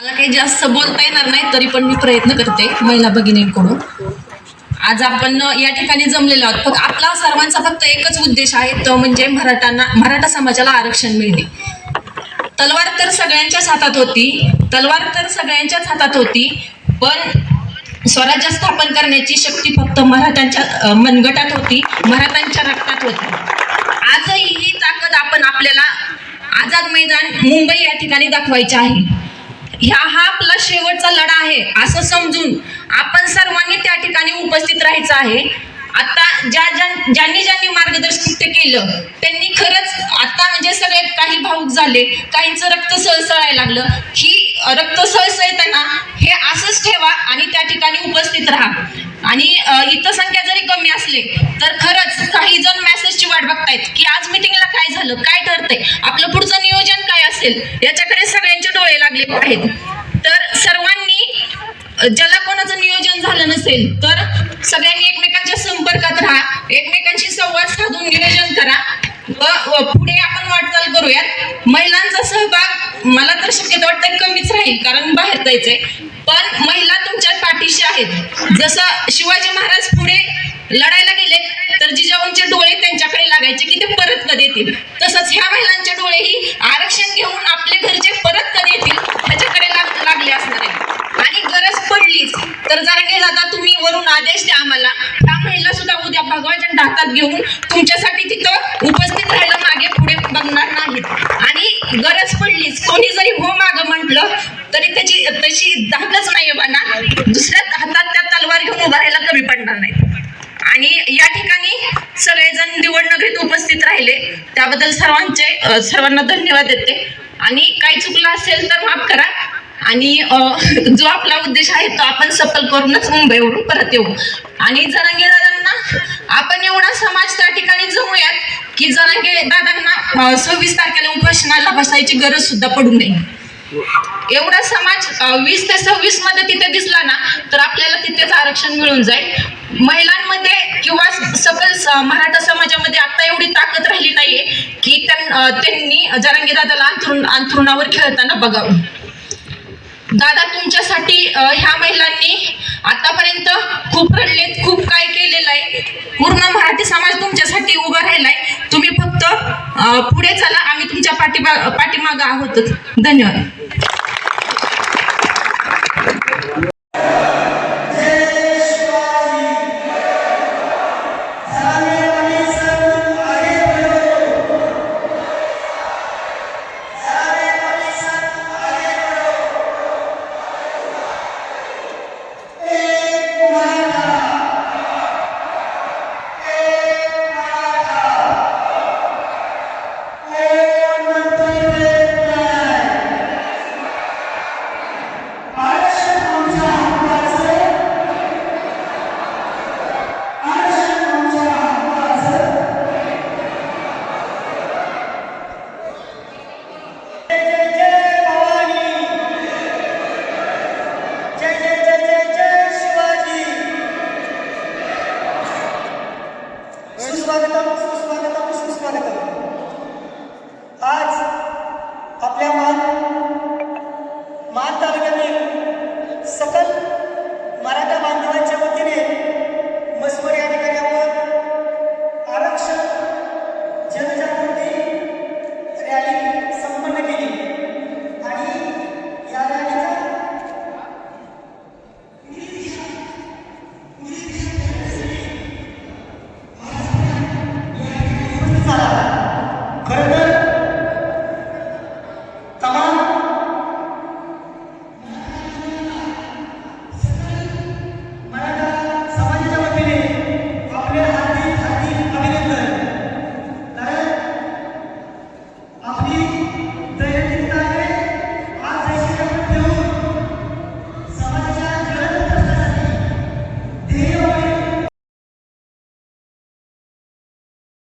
मला काही जास्त बोलता येणार नाही तरी पण मी प्रयत्न करते महिला भगिनींकडून. आज आपण या ठिकाणी जमलेलो आहोत. फक्त आपला सर्वांचा फक्त एकच उद्देश आहे तो म्हणजे मराठांना मराठा समाजाला आरक्षण मिळणे. तलवार तर सगळ्यांच्याच हातात होती तलवार तर सगळ्यांच्याच हातात होती पण स्वराज्य स्थापन करण्याची शक्ती फक्त मराठ्यांच्या मनगटात होती मराठ्यांच्या रक्तात होती. आजही ही ताकद आपण आपल्याला आझाद मैदान मुंबई या ठिकाणी दाखवायचे आहे. ह्या हा आपला शेवटचा लढा आहे असं समजून आपण सर्वांनी त्या ठिकाणी उपस्थित राहायचं आहे. आता ज्या ज्या ज्यांनी ज्यांनी मार्गदर्शित केलं त्यांनी खरंच आता म्हणजे सगळे काही भाऊक झाले काहींचं रक्त सळसळायला लागलं. ही रक्त सळसळताना हे असंच ठेवा आणि त्या ठिकाणी उपस्थित राहा. आणि इथं संख्या जरी कमी असले तर खरंच काही जण मेसेजची वाट बघतायत की आज मिटिंगला काय झालं काय ठरतंय? आपलं पुढचं नियोजन काय असेल? याच्याकडे डोळे लागले आहेत तर सर्वांनी ज्याला कोणाचं नियोजन झालं नसेल तर सगळ्यांनी एकमेकांच्या संपर्कात राहा. एकमेकांशी संवाद साधून नियोजन करा. व व पुढे आपण वाटचाल करूयात. महिलांचा सहभाग मला तर शक्यतो वाटतं कमीच राहील कारण बाहेर जायचंय. पण महिला तुमच्या पाठीशी आहेत. जसं शिवाजी महाराज पुढे लढायला गेले तर जिजाऊंचे डोळे त्यांच्याकडे लागायचे की ते परत कधी येतील. तसंच ह्या महिलांचे डोळेही आरक्षण घेऊन तुमच्यासाठी तिथं उपस्थित राहायला मागे पुढे बघणार नाहीत. आणि गरज पडलीच कोणी जरी हो माग म्हटलं तरी त्याची तशी धाकच नाही बाना दुसऱ्या हातात त्या तलवार घेऊन उभा राहायला कमी पडणार नाहीत आणि या ठिकाणी सगळेजण निवडणुकीत उपस्थित राहिले. त्याबद्दल सर्वांचे सर्वांना धन्यवाद देते. आणि काही चुकलं असेल तर माफ करा. आणि जो आपला उद्देश आहे तो आपण सफल करूनच मुंबईवरून परत येऊ. आणि जरांगे दादांना आपण एवढा समाज त्या ठिकाणी जमूयात की जरा दादांना सव्वीस तारखेला उपोषणाला बसायची गरज सुद्धा पडू नये. एवढा समाज वीस ते सव्वीसमध्ये तिथे दिसला ना तर आपल्याला तिथेच आरक्षण मिळून जाईल. महिलांमध्ये किंवा सकल मराठा समाजामध्ये आता एवढी ताकद राहिली नाहीये की त्यां- त्यांनी जरांगी दादाला अंथरुण अंथरुणावर खेळताना बघावं. दादा तुमच्यासाठी ह्या महिलांनी आतापर्यंत खूप रडलेत खूप काय केलेलं आहे. पूर्ण मराठी समाज तुमच्यासाठी उभा राहिलाय. तुम्ही फक्त पुढे चला आम्ही तुमच्या पाठीमा पाठीमागं आहोतच. धन्यवाद. सुस्वागतम सुस्वागतम सुस्वागतम आज आपल्या मान मान तालुक्यातील